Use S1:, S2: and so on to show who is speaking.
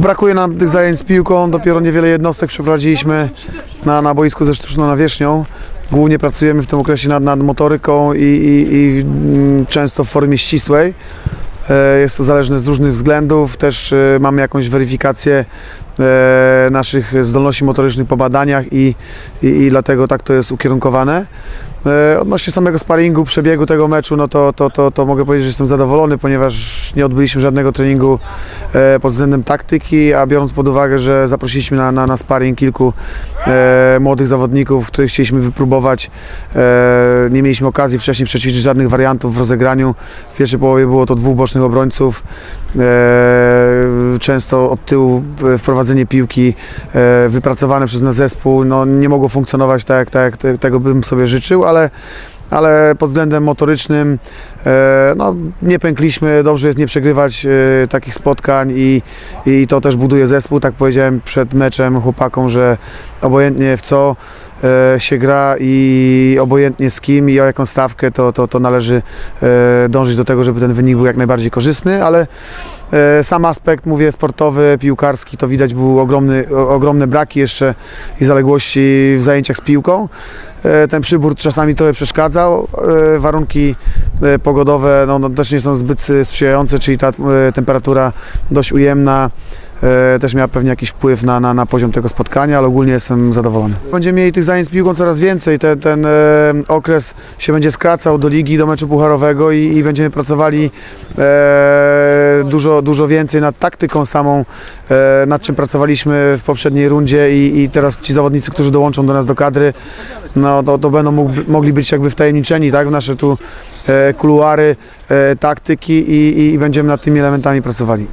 S1: Brakuje nam tych zajęć z piłką, dopiero niewiele jednostek przeprowadziliśmy na, na boisku ze sztuczną nawierzchnią. Głównie pracujemy w tym okresie nad, nad motoryką i, i, i mm, często w formie ścisłej. E, Jest to zależne z różnych względów. Też e, mamy jakąś weryfikację e, naszych zdolności motorycznych po badaniach i, i, i dlatego tak to jest ukierunkowane. E, Odnośnie samego sparingu, przebiegu tego meczu, no to, to, to, to mogę powiedzieć, że jestem zadowolony, ponieważ nie odbyliśmy żadnego treningu e, pod względem taktyki, a biorąc pod uwagę, że zaprosiliśmy na, na, na sparring kilku e, młodych zawodników, których chcieliśmy wypróbować, e, nie mieliśmy okazji wcześniej przećwiczyć żadnych wariantów w rozegraniu. W pierwszej połowie było to dwóch bocznych obrońców, e, często od tyłu e, wprowadzenie piłki e, wypracowane przez nasz zespół, no, nie mogło funkcjonować tak, tak te, tego bym sobie życzył, ale ale pod względem motorycznym e, no, nie pękliśmy, dobrze jest nie przegrywać e, takich spotkań i, i to też buduje zespół, tak powiedziałem przed meczem chłopakom, że obojętnie w co się gra i obojętnie z kim i o jaką stawkę, to, to, to należy dążyć do tego, żeby ten wynik był jak najbardziej korzystny, ale sam aspekt, mówię, sportowy, piłkarski, to widać był ogromny, ogromne braki jeszcze i zaległości w zajęciach z piłką. E, Ten przybór czasami trochę przeszkadzał. E, Warunki e, pogodowe no, no, też nie są zbyt e, sprzyjające, czyli ta e, temperatura dość ujemna e, też miała pewnie jakiś wpływ na, na, na poziom tego spotkania, ale ogólnie jestem zadowolony. Będziemy mieli tych zajęć z piłką coraz więcej. Te, ten e, okres się będzie skracał do ligi, do meczu pucharowego i, i będziemy pracowali e, dużo, dużo więcej nad taktyką samą, e, nad czym pracowaliśmy w poprzedniej rundzie i, i teraz ci zawodnicy, którzy dołączą do nas do kadry, no to, to będą mógł, mogli być jakby wtajemniczeni tak, w nasze tu e, kuluary, e, taktyki i, i, i będziemy nad tymi elementami pracowali.